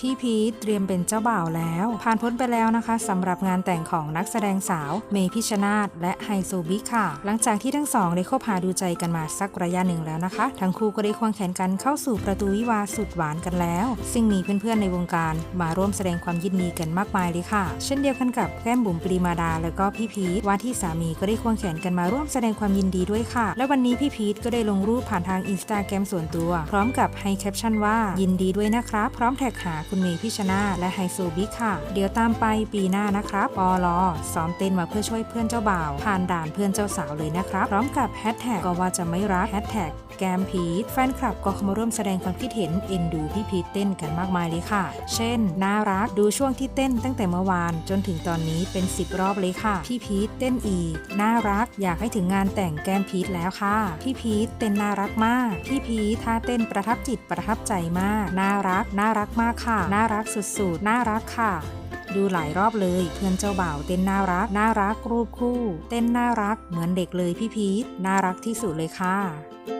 พี่พีทเตรียมเป็นเจ้าบ่าวแล้ว ผ่านพ้นไปแล้วนะคะสำหรับงานแต่งของนักแสดงสาว เมพิชนาธและไฮโซบิ๊กค่ะ หลังจากที่ทั้งสองได้คบหาดูใจกันมาสักระยะหนึ่งแล้วนะคะ ทั้งคู่ก็ได้ควงแขนกันเข้าสู่ประตูวิวาสุดหวานกันแล้ว ซึ่งมีเพื่อนๆในวงการมาร่วมแสดงความยินดีกันมากมายเลยค่ะ เช่นเดียวกันกับแก้มบุ๋มปรีมาดา แล้วก็พี่พีทว่าที่สามีก็ได้ควงแขนกันมาร่วมแสดงความยินดีด้วยค่ะ และวันนี้พี่พีทก็ได้ลงรูปผ่านทางอินสตาแกรมส่วนตัว พร้อมกับให้แคปชั่นว่ายินดีด้วยนะครับ พร้อมแท็กหาคุณเมย์พิชชนาและไฮโซบิ๊กค่ะ เดี๋ยวตามไปปีหน้านะครับปอลอซ้อมเต้นมาเพื่อช่วยเพื่อนเจ้าบ่าว ผ่านด่านเพื่อนเจ้าสาวเลยนะครับ พร้อมกับแฮชแท็กก็ว่าจะไม่รักแฮชแท็ก แกมพีทแฟนคลับก็เข้ามาร่วมแสดงความคิดเห็นเอ็นดูพี่พีทเต้นกันมากมายเลยค่ะ เช่น น่ารักดูช่วงที่เต้นตั้งแต่เมื่อวานจนถึงตอนนี้เป็น 10 รอบเลยค่ะ พี่พีทเต้นอีก น่ารักอยากให้ถึงงานแต่งแกมพีทแล้วค่ะ พี่พีทเต้นน่ารักมาก พี่พีทท่าเต้นประทับจิตประทับใจมาก น่ารัก น่ารักมากค่ะ น่ารักสุดๆ น่ารักค่ะดูหลายรอบเลย เพื่อนเจ้าบ่าวเต้นน่ารัก น่ารักรูปคู่ เต้นน่ารักเหมือนเด็กเลยพี่พีทน่ารักที่สุดเลยค่ะ